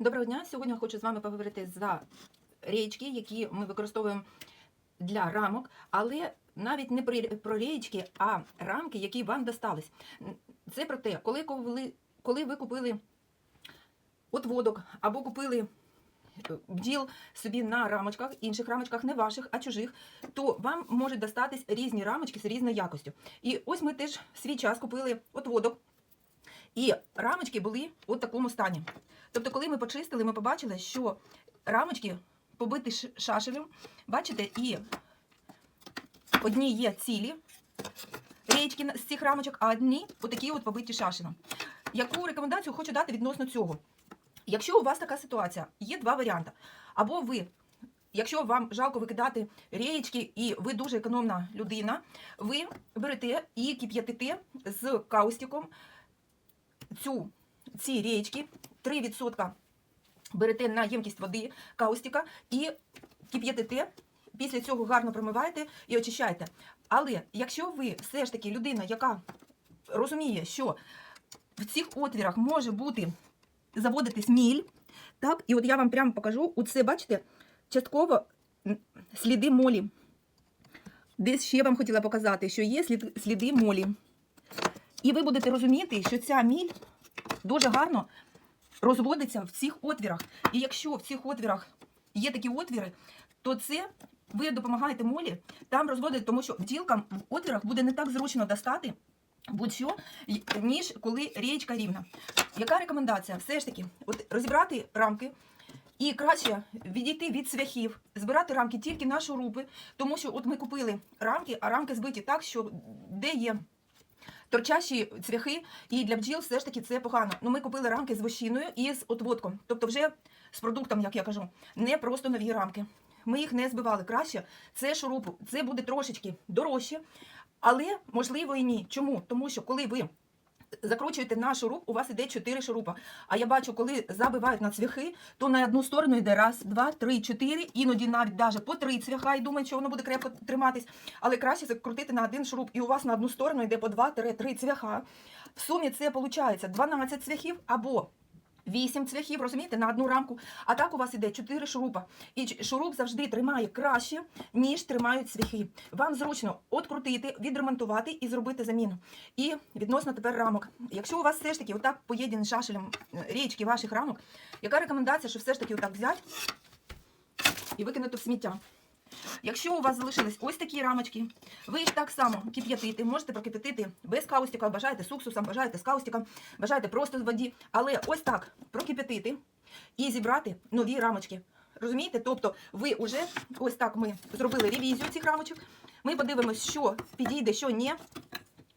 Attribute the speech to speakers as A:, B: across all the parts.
A: Доброго дня! Сьогодні хочу з вами поговорити за річки, які ми використовуємо для рамок, але навіть не про- річки, а рамки, які вам достались. Це про те, коли, коли, ви купили отводок або купили е, бджіл собі на рамочках, інших рамочках, не ваших, а чужих, то вам можуть достатись різні рамочки з різною якостю. І ось ми теж свій час купили отводок. І рамочки були у такому стані. Тобто, коли ми почистили, ми побачили, що рамочки побиті шашелем, бачите, і одні є цілі річки з цих рамочок, а одні отакі от побиті шашелем. Яку рекомендацію хочу дати відносно цього? Якщо у вас така ситуація, є два варіанти. Або ви, якщо вам жалко викидати річки і ви дуже економна людина, ви берете і кип'ятите з каустиком цю, ці річки 3% берете на ємкість води каустика і кип'ятите. Після цього гарно промиваєте і очищаєте. Але якщо ви все ж таки людина, яка розуміє, що в цих отвірах може бути заводитись міль, так, і от я вам прямо покажу, оце, бачите, частково сліди молі. Десь ще вам хотіла показати, що є сліди молі. І ви будете розуміти, що ця міль дуже гарно розводиться в цих отвірах. І якщо в цих отвірах є такі отвіри, то це ви допомагаєте молі там розводити, тому що бджілкам в отвірах буде не так зручно достати будь-що, ніж коли річка рівна. Яка рекомендація? Все ж таки, от розібрати рамки. І краще відійти від цвяхів, збирати рамки тільки на шурупи, тому що от ми купили рамки, а рамки збиті так, що де є торчащі цвяхи, і для бджіл все ж таки це погано. Ну, ми купили рамки з вощиною і з отводком. Тобто вже з продуктом, як я кажу, не просто нові рамки. Ми їх не збивали краще. Це шурупу, це буде трошечки дорожче, але можливо і ні. Чому? Тому що коли ви закручуєте на шуруп, у вас іде 4 шурупа. А я бачу, коли забивають на цвяхи, то на одну сторону йде раз, два, три, чотири, іноді навіть навіть по три цвяха і думають, що воно буде крепко триматись. Але краще закрутити на один шуруп, і у вас на одну сторону йде по два-три цвяха. В сумі це виходить 12 цвяхів або 8 цвяхів, розумієте, на одну рамку. А так у вас іде 4 шурупа. І шуруп завжди тримає краще, ніж тримають цвяхи. Вам зручно открутити, відремонтувати і зробити заміну. І відносно тепер рамок. Якщо у вас все ж таки отак поєднані шашелем е, річки ваших рамок, яка рекомендація, що все ж таки отак взяти і викинути в сміття? Якщо у вас залишились ось такі рамочки, ви їх так само кип'ятите, можете прокип'ятити без каустика, бажаєте з уксусом, бажаєте з каустиком, бажаєте просто в воді, але ось так прокип'ятити і зібрати нові рамочки. Розумієте? Тобто ви вже ось так ми зробили ревізію цих рамочок. Ми подивимося, що підійде, що ні.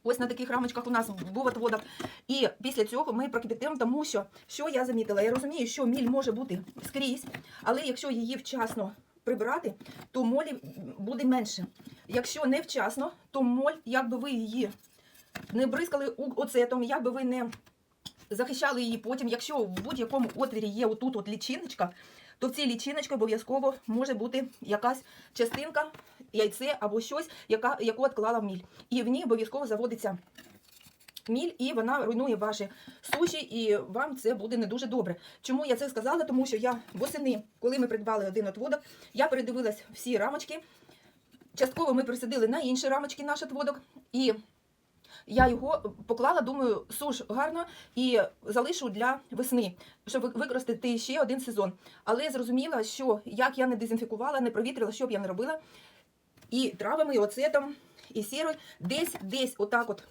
A: Ось на таких рамочках у нас був отводок. І після цього ми прокипятимо, тому що що я замітила? Я розумію, що міль може бути скрізь, але якщо її вчасно прибирати, то молі буде менше. Якщо не вчасно, то моль, якби ви її не бризкали оцетом, якби ви не захищали її потім, якщо в будь-якому отвірі є отут от лічиночка, то в цій лічиночці обов'язково може бути якась частинка, яйце або щось, яка, яку відклала міль. І в ній обов'язково заводиться міль, і вона руйнує ваші суші, і вам це буде не дуже добре. Чому я це сказала? Тому що я восени, коли ми придбали один отводок, я передивилась всі рамочки. Частково ми присадили на інші рамочки наш отводок, і я його поклала, думаю, суш гарно і залишу для весни, щоб використати ще один сезон. Але зрозуміла, що як я не дезінфікувала, не провітрила, що б я не робила, і травами, і оцетом, і сірою, десь, десь отак от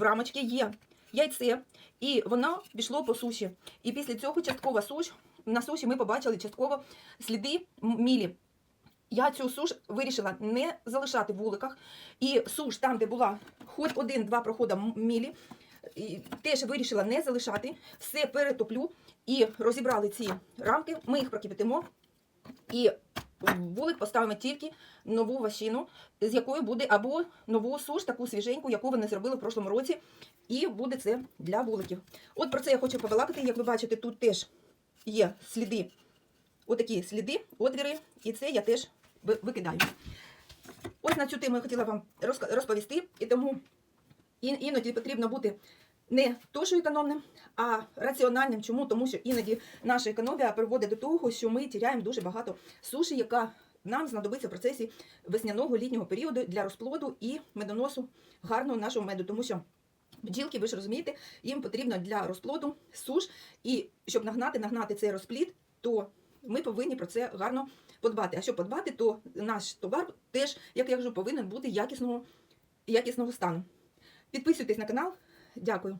A: рамочці є яйце, і воно пішло по суші. І після цього часткова суш, на суші ми побачили частково сліди мілі. Я цю суш вирішила не залишати в вуликах. І суш, там, де була хоч один-два проходи мілі, теж вирішила не залишати. Все перетоплю і розібрали ці рамки. Ми їх прокипятимо. І в вулик поставимо тільки нову ващину, з якою буде або нову суш, таку свіженьку, яку вони зробили в прошлому році. І буде це для вуликів. От про це я хочу побалакати. Як ви бачите, тут теж є сліди, отакі сліди, отвіри, і це я теж викидаю. Ось на цю тему я хотіла вам розповісти, і тому іноді потрібно бути не то, що економним, а раціональним. Чому? Тому що іноді наша економія приводить до того, що ми тіряємо дуже багато суші, яка нам знадобиться в процесі весняного літнього періоду для розплоду і медоносу гарного нашого меду, тому що. Бджілки, ви ж розумієте, їм потрібно для розплоду суш, і щоб нагнати, нагнати цей розплід, то ми повинні про це гарно подбати. А щоб подбати, то наш товар теж, як я кажу, повинен бути якісного, якісного стану. Підписуйтесь на канал. Дякую.